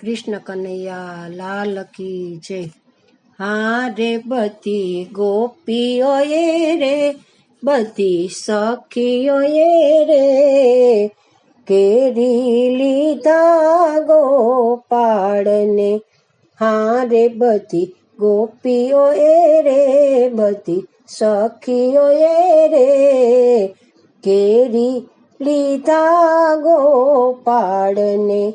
કૃષ્ણ કનૈયા, લાલ કી જય. હા રે બધી ગોપીઓએ રે, બધી સખીઓએ રે. કેરી લીધા ગોપાળને, હા રે બધી ગોપીઓએ રે, બધી સખીઓએ રે. કેરી લીધા ગોપાળને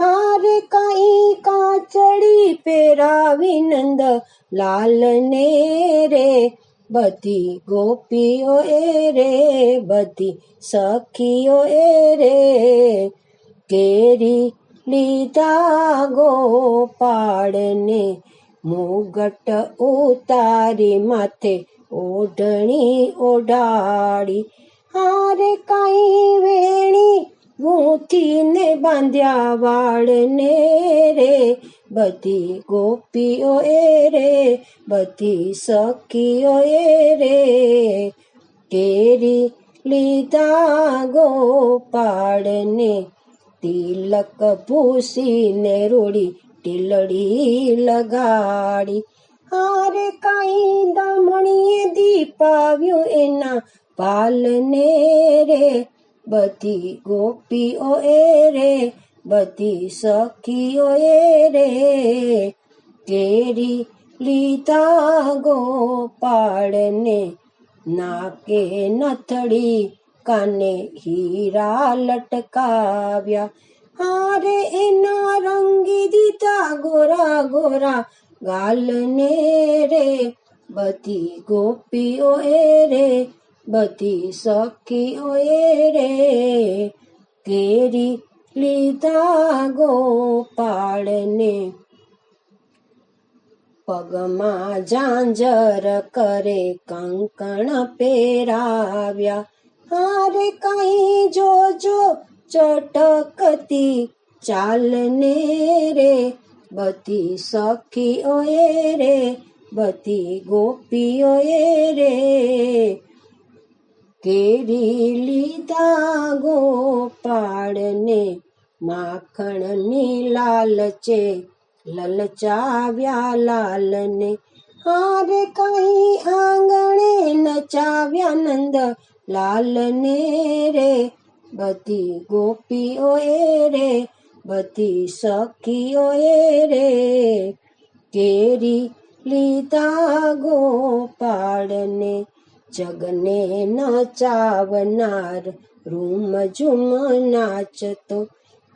હારે કાઈ કાચડી પેરાવી નંદ લાલને રે. બધી ગોપીઓ એ રે, બધી સખીઓ એ રે. કેરી લીધા ગોપાળને મુગટ ઉતારી માથે ઓઢણી ઓઢાડી હારે કાઈ વેણી ગૂંથીને બાંધ્યા વાળને રે. બધી ગોપીઓ એ રે, બધી સખીઓ એ રે. કેરી લીધા ગોપાળને, તિલક ભૂસીને રોડી, ટીલડી લગાડી. હારે કાઈ દામણીએ દીપાવ્યું એના પાલને રે. બધી ગોપીઓ એ રે, બધી સખીઓ એ રે. કેરી લીધા ગોપાળને નાકે નથડી કાને હીરા લટકાવ્યા. હારે એના રંગી દીધા ગોરા ગોરા ગાલને રે. બધી ગોપીઓ એ રે બધી સખી એ રે, કેરી લીધા ગોપાળને. પગમાં ઝાંઝર કરે કંકણ પેરાવ્યા હારે કઈ જોજો ચટકતી ચાલને રે. બધી સખીઓએ રે, બધી ગોપીઓએ રે. કેરી લીધા ગોપાળને માખણની લાલચે લલચાવ્યા લાલને હારે કઈ આંગણે નચાવ્યા નંદ લાલને રે બધી ગોપીઓ એ રે બધી સખીઓ એ રે કેરી લીધા ગોપાળને જગને નચાવનાર રૂમ ઝુમ નાચતો.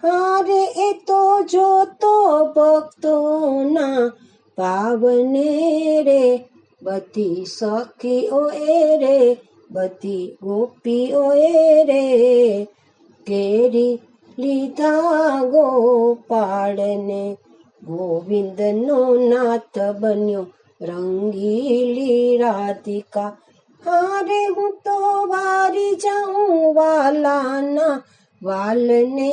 હારે એ તો જોતો ભક્તોના પાવને રે, બધી સખીઓ એ રે, બધી ગોપીઓ એ રે. કેરી લીધા ગોપાળને, ગોવિંદનો નાથ બન્યો રંગીલી રાધિકા. હારે હું તો વારી જાઉં વાલાના વાલને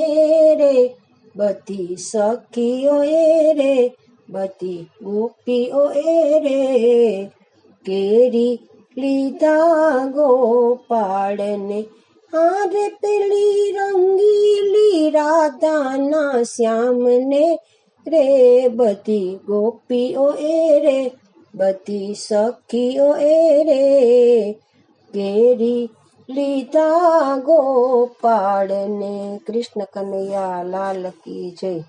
રે. બધી સખીઓ એ રે, બધી ગોપીઓ એ રે. કેરી લીધા ગોપાળને, હારે પેલી રંગીલી રાધાના શ્યામને રે. બધી ગોપીઓ એ રે બધી સખીઓ એ રે કેરી લીધા ગોપાળને. કૃષ્ણ કનૈયા લાલ કી જય.